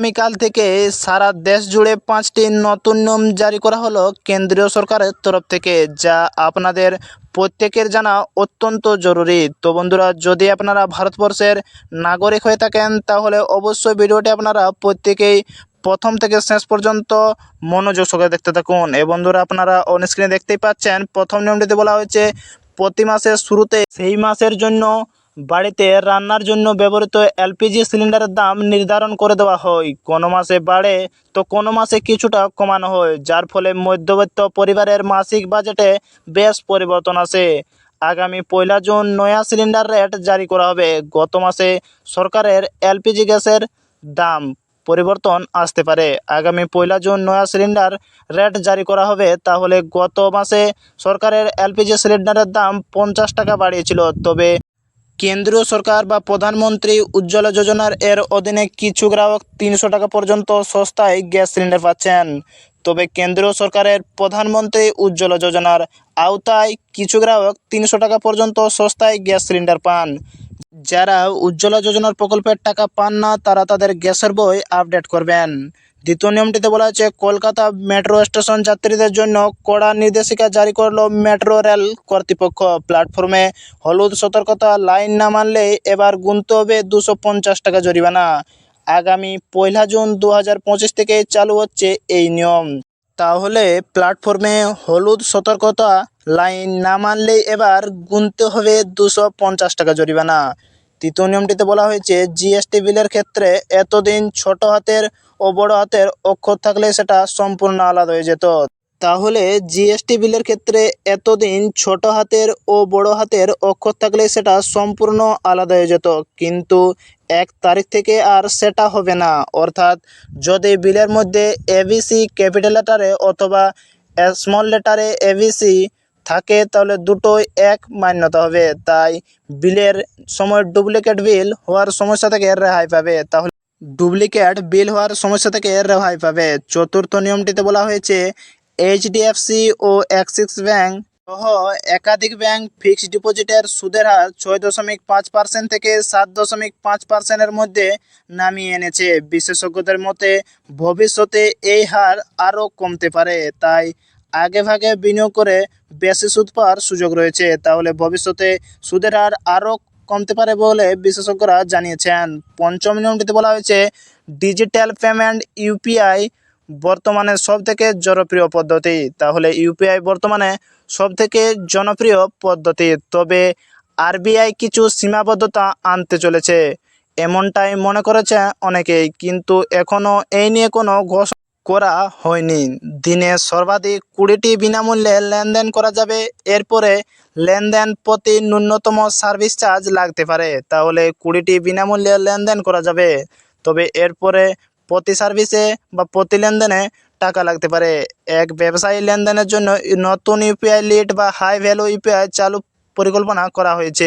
আগামীকাল থেকে সারা দেশ জুড়ে পাঁচটি নতুন নিয়ম জারি করা হলো কেন্দ্রীয় সরকারের তরফ থেকে, যা আপনাদের প্রত্যেকের জানা অত্যন্ত জরুরি। তো বন্ধুরা, যদি আপনারা ভারতবর্ষের নাগরিক হয়ে থাকেন, তাহলে অবশ্যই ভিডিওটি আপনারা প্রত্যেকেই প্রথম থেকে শেষ পর্যন্ত মনোযোগ সহকারে দেখতে থাকুন। এ বন্ধুরা, আপনারা অন স্ক্রিনে দেখতেই পাচ্ছেন, প্রথম নিয়মটিতে বলা হয়েছে, প্রতি মাসের শুরুতে সেই মাসের জন্য বাড়িতে রান্নার জন্য ব্যবহৃত এলপিজি সিলিন্ডারের দাম নির্ধারণ করে দেওয়া হয়। কোনো মাসে বাড়ে, তো কোনো মাসে কিছুটা কমানো হয়, যার ফলে মধ্যবিত্ত পরিবারের মাসিক বাজেটে বেশ পরিবর্তন আসে। আগামী পয়লা জুন নয়া সিলিন্ডার রেট জারি করা হবে। গত মাসে সরকারের এলপিজি গ্যাসের দাম পরিবর্তন আসতে পারে। আগামী পয়লা জুন নয়া সিলিন্ডার রেট জারি করা হবে, তাহলে গত মাসে সরকারের এলপিজি সিলিন্ডারের দাম পঞ্চাশ টাকা বাড়িয়েছিল। তবে কেন্দ্রীয় সরকার বা প্রধানমন্ত্রী উজ্জ্বলা যোজনার এর অধীনে কিছু গ্রাহক তিনশো টাকা পর্যন্ত সস্তায় গ্যাস সিলিন্ডার পাচ্ছেন। তবে কেন্দ্রীয় সরকারের প্রধানমন্ত্রী উজ্জ্বলা যোজনার আওতায় কিছু গ্রাহক তিনশো টাকা পর্যন্ত সস্তায় গ্যাস সিলিন্ডার পান। যারা উজ্জ্বলা যোজনার প্রকল্পের টাকা পান না, তারা তাদের গ্যাসের বই আপডেট করবেন। দ্বিতীয় নিয়মটিতে বলা হয়েছে, কলকাতা মেট্রো স্টেশন যাত্রীদের জন্য কড়া নির্দেশিকা জারি করল মেট্রো রেল কর্তৃপক্ষ। প্ল্যাটফর্মে হলুদ সতর্কতা লাইন না মানলে এবার গুনতে হবে দুশো পঞ্চাশ টাকা জরিমানা। আগামী পয়লা জুন দু হাজার পঁচিশ থেকে চালু হচ্ছে এই নিয়ম। তাহলে প্ল্যাটফর্মে হলুদ সতর্কতা লাইন না মানলেই এবার গুনতে হবে দুশো পঞ্চাশ টাকা জরিমানা। তৃতীয় নিয়মটিতে বলা হয়েছে, জিএসটি বিলের ক্ষেত্রে এতদিন ছোট হাতের ও বড় হাতের অক্ষর থাকলে সেটা সম্পূর্ণ আলাদা হয়ে যেত। তাহলে জিএসটি বিলের ক্ষেত্রে এতদিন ছোট হাতের ও বড় হাতের অক্ষর থাকলে সেটা সম্পূর্ণ আলাদা হয়ে যেত। কিন্তু এক তারিখ থেকে আর সেটা হবে না। অর্থাৎ যদি বিলের মধ্যে এবিসি ক্যাপিটাল লেটারে অথবা স্মল লেটারে এবিসি থাকে, তাহলে দুটোই এক মান্যতা হবে। তাই বিলের সময় ডুপ্লিকেট বিল হওয়ার সমস্যা থেকে এর রেহাই পাবে। তাহলে ডুপ্লিকেট বিল হওয়ার সমস্যা থেকে এর রেহাই পাবে। চতুর্থ নিয়মটিতে বলা হয়েছে, এইচডিএফসি ও অ্যাক্সিস ব্যাঙ্ক সহ একাধিক ব্যাংক ফিক্সড ডিপোজিটের সুদের হার ছয় দশমিক পাঁচ পার্সেন্ট থেকে সাত দশমিক পাঁচ পার্সেন্টের মধ্যে নামিয়ে এনেছে। বিশেষজ্ঞদের মতে, ভবিষ্যতে এই হার আরও কমতে পারে। তাই আগে ভাগে বিনিয়োগ করে বেশি সুদ পাওয়ার সুযোগ রয়েছে। তাহলে ভবিষ্যতে সুদের হার আরও কমতে পারে বলে বিশেষজ্ঞরা জানিয়েছেন। পঞ্চম নিয়মটিতে বলা হয়েছে, ডিজিটাল পেমেন্ট ইউপিআই বর্তমানে সবথেকে জনপ্রিয় পদ্ধতি। তাহলে ইউপিআই বর্তমানে সবথেকে জনপ্রিয় পদ্ধতি। তবে আরবিআই কিছু সীমাবদ্ধতা আনতে চলেছে। এমনটাই মনে করেছে অনেকেই, কিন্তু এখনও এই নিয়ে কোনো ঘোষণা করা হয়নি। দিনে সর্বাধিক কুড়িটি বিনামূল্যে লেনদেন করা যাবে। এরপরে লেনদেন প্রতি ন্যূনতম সার্ভিস চার্জ লাগতে পারে। তাহলে কুড়িটি বিনামূল্যে লেনদেন করা যাবে। তবে এরপরে প্রতি সার্ভিসে বা প্রতি লেনদেনে টাকা লাগতে পারে। এক ব্যবসায়ী লেনদেনের জন্য নতুন ইউপিআই লিড বা হাই ভ্যালু ইউপিআই চালু পরিকল্পনা করা হয়েছে।